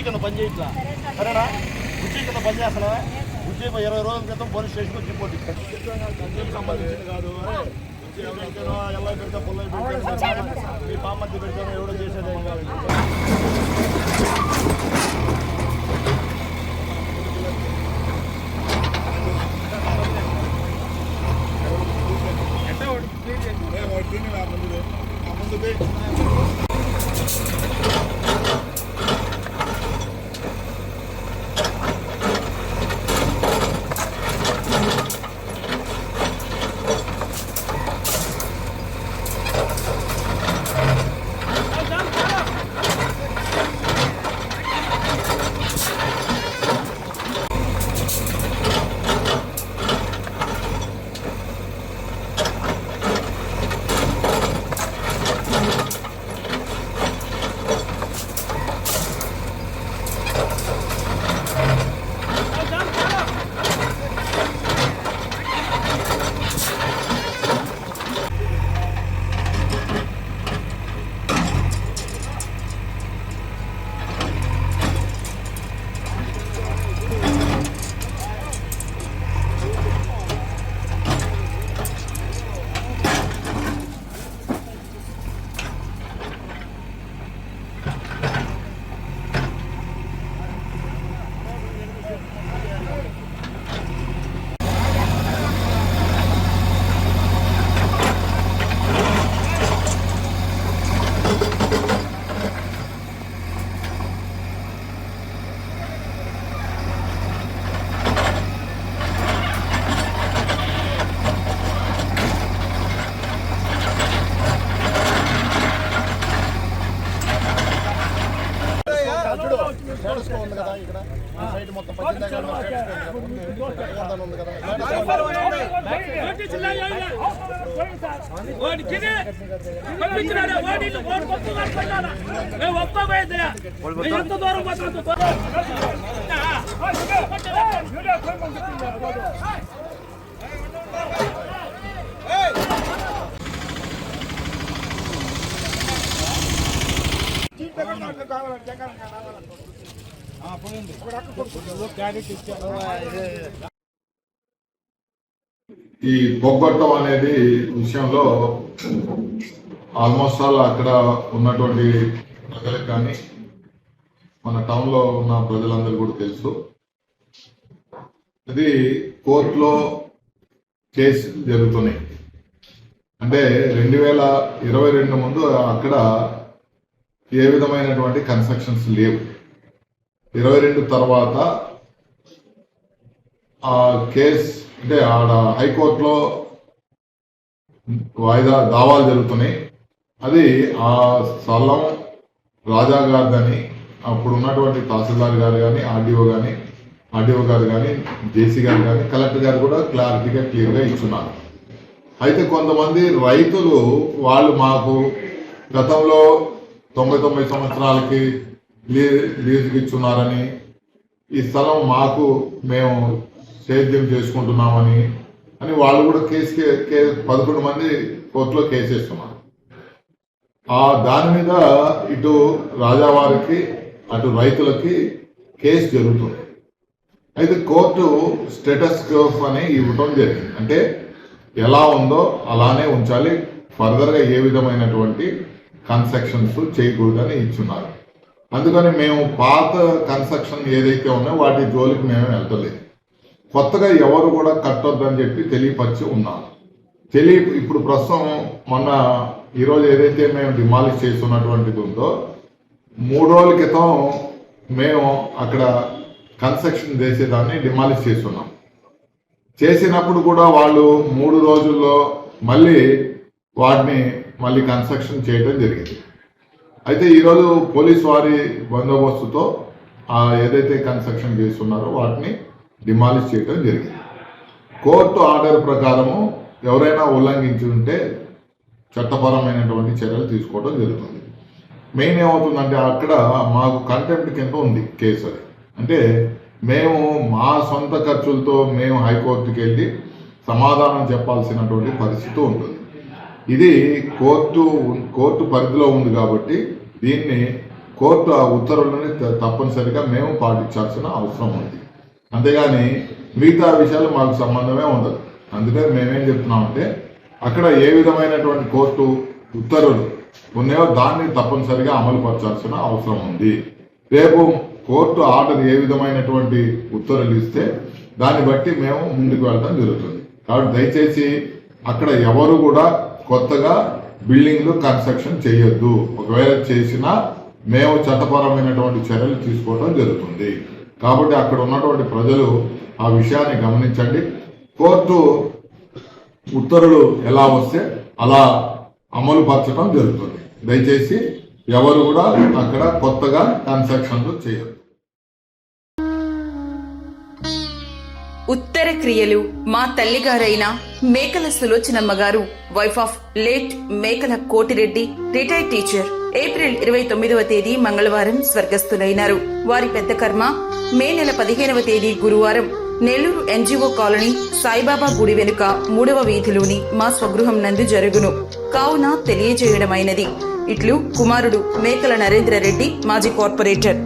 బుజ్జి కింద పని చేయట్లా? సరేనా? బుజ్జి కింద పని చేస్తున్నా బుజ్జి ఇరవై రోజుల క్రితం పోలీస్ స్టేషన్కి వచ్చి రిపోర్ట్ ఇచ్చాను కంటికి సంబంధించింది కాదు. బుజ్జి ఎవరు పెడతారో ఎలా పెడతా పుల్లలు పెడతారు మీ పామద్ది పెడతారో ఎవడో చేసేది ఏం కాదు స్టేటస్ కో ఉంది కదా ఇక్కడ ఈ మొత్తం పద్దెనిమిది ఉంది కదా. ఎంత దూరం పోతే అంత ఈ బొగ్గొట్టం అనేది విషయంలో ఆల్మోస్ట్ ఆల్ అక్కడ ఉన్నటువంటి ప్రజలకు కానీ మన టౌన్లో ఉన్న ప్రజలందరూ కూడా తెలుసు. ఇది కోర్టులో కేసు జరుగుతున్నాయి. అంటే రెండు వేల ఇరవై రెండు ముందు అక్కడ ఏ విధమైనటువంటి కన్స్ట్రక్షన్స్ లేవు. ఇరవై రెండు తర్వాత ఆ కేస్ అంటే ఆడ హైకోర్టులో వాయిదా దావాలు జరుగుతున్నాయి. అది ఆ స్థలం రాజా గారిదని అప్పుడు ఉన్నటువంటి తహసీల్దార్ గారు కానీ ఆర్డీఓ కానీ ఆర్డీఓ గారు కానీ జేసీ గారు కానీ కలెక్టర్ గారు కూడా క్లారిటీగా క్లియర్గా ఇస్తున్నారు అయితే కొంతమంది రైతులు వాళ్ళు మాకు గతంలో తొంభై తొమ్మిది సంవత్సరాలకి లీజుకి ఇచ్చున్నారని ఈ స్థలం మాకు మేము సేద్యం చేసుకుంటున్నామని అని వాళ్ళు కూడా కేసు కే- పదకొండు మంది కోర్టులో కేసు వేస్తున్నారు. ఆ దాని మీద ఇటు రాజావారికి అటు రైతులకి కేసు జరుగుతుంది. అయితే కోర్టు స్టేటస్ కోఫ్ అని ఇవ్వటం జరిగింది. అంటే ఎలా ఉందో అలానే ఉంచాలి. ఫర్దర్గా ఏ విధమైనటువంటి కన్స్ట్రక్షన్స్ చేయకూడదని ఇచ్చున్నారు. అందుకని మేము పాత కన్స్ట్రక్షన్ ఏదైతే ఉన్నాయో వాటి జోలికి మేము వెళ్తలేదు. కొత్తగా ఎవరు కూడా కట్టొద్దని చెప్పి తెలియపరిచి ఉన్నాం. తెలియ ఇప్పుడు ప్రస్తుతం మొన్న ఈరోజు ఏదైతే మేము డిమాలిష్ చేస్తున్నటువంటిది ఉందో మూడు రోజుల క్రితం మేము అక్కడ కన్స్ట్రక్షన్ చేసేదాన్ని డిమాలిష్ చేస్తున్నాం. చేసినప్పుడు కూడా వాళ్ళు మూడు రోజుల్లో మళ్ళీ వాటిని మళ్ళీ కన్స్ట్రక్షన్ చేయడం జరిగింది. అయితే ఈరోజు పోలీస్ వారి బందోబస్తుతో ఆ ఏదైతే కన్స్ట్రక్షన్ చేస్తున్నారో వాటిని డిమాలిష్ చేయడం జరిగింది. కోర్టు ఆర్డర్ ప్రకారము ఎవరైనా ఉల్లంఘించి ఉంటే చట్టపరమైనటువంటి చర్యలు తీసుకోవడం జరుగుతుంది. మెయిన్ ఏమవుతుందంటే అక్కడ మాకు కంటెంప్ట్ కింద ఉంది కేసు అది. అంటే మేము మా సొంత ఖర్చులతో మేము హైకోర్టుకి వెళ్ళి సమాధానం చెప్పాల్సినటువంటి పరిస్థితి ఉంటుంది. ఇది కోర్టు కోర్టు పరిధిలో ఉంది కాబట్టి దీన్ని కోర్టు ఆ ఉత్తర్వులని తప్పనిసరిగా మేము పాటించాల్సిన అవసరం ఉంది. అంతేగాని మిగతా విషయాలు మాకు సంబంధమే ఉండదు. అందుకని మేమేం చెప్తున్నామంటే అక్కడ ఏ విధమైనటువంటి కోర్టు ఉత్తర్వులు ఉన్నాయో దాన్ని తప్పనిసరిగా అమలు పరచాల్సిన అవసరం ఉంది. రేపు కోర్టు ఆర్డర్ ఏ విధమైనటువంటి ఉత్తర్వులు ఇస్తే దాన్ని బట్టి మేము ముందుకు వెళ్ళడం జరుగుతుంది. కాబట్టి దయచేసి అక్కడ ఎవరు కూడా కొత్తగా బిల్డింగ్లు కన్స్ట్రక్షన్ చేయొద్దు. ఒకవేళ చేసినా మేము చట్టపరమైనటువంటి చర్యలు తీసుకోవడం జరుగుతుంది. కాబట్టి అక్కడ ఉన్నటువంటి ప్రజలు ఆ విషయాన్ని గమనించండి. కోర్టు ఉత్తర్వులు ఎలా వస్తే అలా అమలు పరచడం జరుగుతుంది. దయచేసి ఎవరు కూడా అక్కడ కొత్తగా కన్స్ట్రక్షన్లు చేయరు ఉత్తర క్రియలు మా తల్లిగారైన మేకల సులోచనమ్మ గారు వైఫ్ ఆఫ్ లేట్ మేకల కోటిరెడ్డి రిటైర్డ్ టీచర్ ఏప్రిల్ ఇరవై తొమ్మిదవ తేదీ మంగళవారం స్వర్గస్థులైనారు. వారి పెద్ద కర్మ మే నెల పదిహేనవ తేదీ గురువారం నెల్లూరు ఎన్జీఓ కాలనీ సాయిబాబా గుడి వెనుక మూడవ వీధిలోని మా స్వగృహం నందు జరుగును. కావున తెలియజేయడమైనది. ఇట్లు కుమారుడు మేకల నరేంద్ర రెడ్డి మాజీ కార్పొరేటర్.